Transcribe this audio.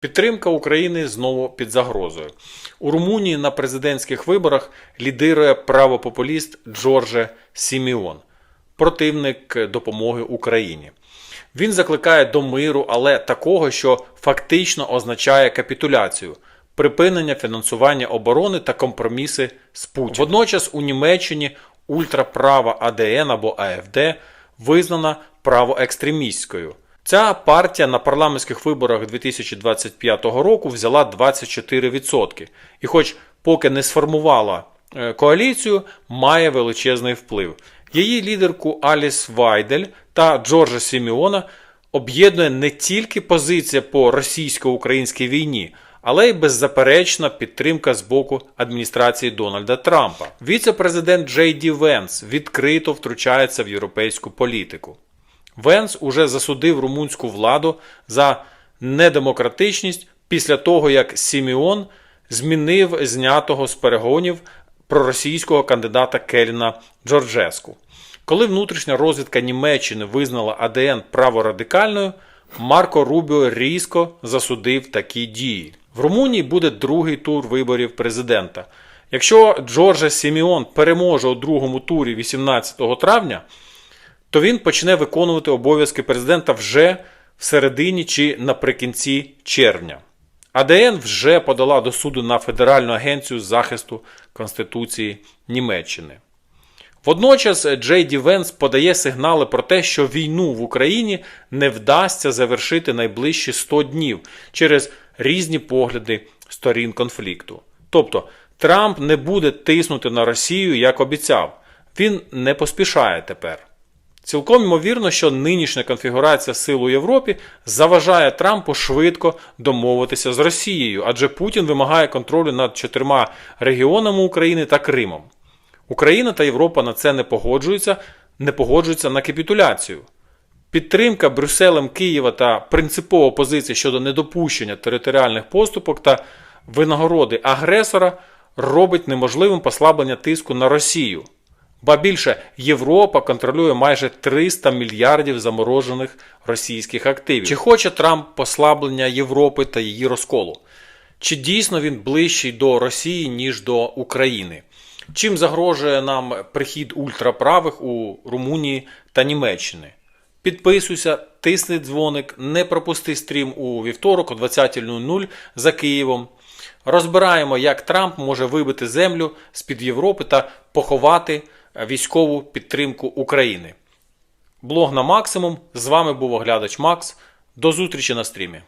Підтримка України знову під загрозою. У Румунії на президентських виборах лідирує правопопуліст Джордже Сіміон, противник допомоги Україні. Він закликає до миру, але такого, що фактично означає капітуляцію, припинення фінансування оборони та компроміси з Путіним. Водночас у Німеччині ультраправа АДН або АФД визнана правоекстремістською. Ця партія на парламентських виборах 2025 року взяла 24%. І хоч поки не сформувала е, коаліцію, має величезний вплив. Її лідерку Аліс Вайдель та Джорджа Сіміона об'єднує не тільки позиція по російсько-українській війні, але й беззаперечна підтримка з боку адміністрації Дональда Трампа. Віце-президент Джей Ді Венс відкрито втручається в європейську політику. Венс уже засудив румунську владу за недемократичність після того, як Сіміон змінив знятого з перегонів проросійського кандидата Келіна Джорджеску. Коли внутрішня розвідка Німеччини визнала АДН праворадикальною, Марко Рубіо різко засудив такі дії. В Румунії буде другий тур виборів президента. Якщо Джорджа Сіміон переможе у другому турі 18 травня, то він почне виконувати обов'язки президента вже в середині чи наприкінці червня. АДН вже подала до суду на Федеральну агенцію захисту Конституції Німеччини. Водночас Джей Ді Венс подає сигнали про те, що війну в Україні не вдасться завершити найближчі 100 днів через різні погляди сторін конфлікту. Тобто Трамп не буде тиснути на Росію, як обіцяв. Він не поспішає тепер. Цілком ймовірно, що нинішня конфігурація сил у Європі заважає Трампу швидко домовитися з Росією, адже Путін вимагає контролю над чотирма регіонами України та Кримом. Україна та Європа на це не погоджуються, не погоджуються на капітуляцію. Підтримка Брюсселем Києва та принципова позиція щодо недопущення територіальних поступок та винагороди агресора робить неможливим послаблення тиску на Росію. Ба більше Європа контролює майже 300 мільярдів заморожених російських активів. Чи хоче Трамп послаблення Європи та її розколу? Чи дійсно він ближчий до Росії, ніж до України? Чим загрожує нам прихід ультраправих у Румунії та Німеччини? Підписуйся, тисни дзвоник, не пропусти стрім у вівторок о 20.00 за Києвом. Розбираємо, як Трамп може вибити землю з-під Європи та поховати військову підтримку України. Блог на максимум. З вами був оглядач Макс. До зустрічі на стрімі.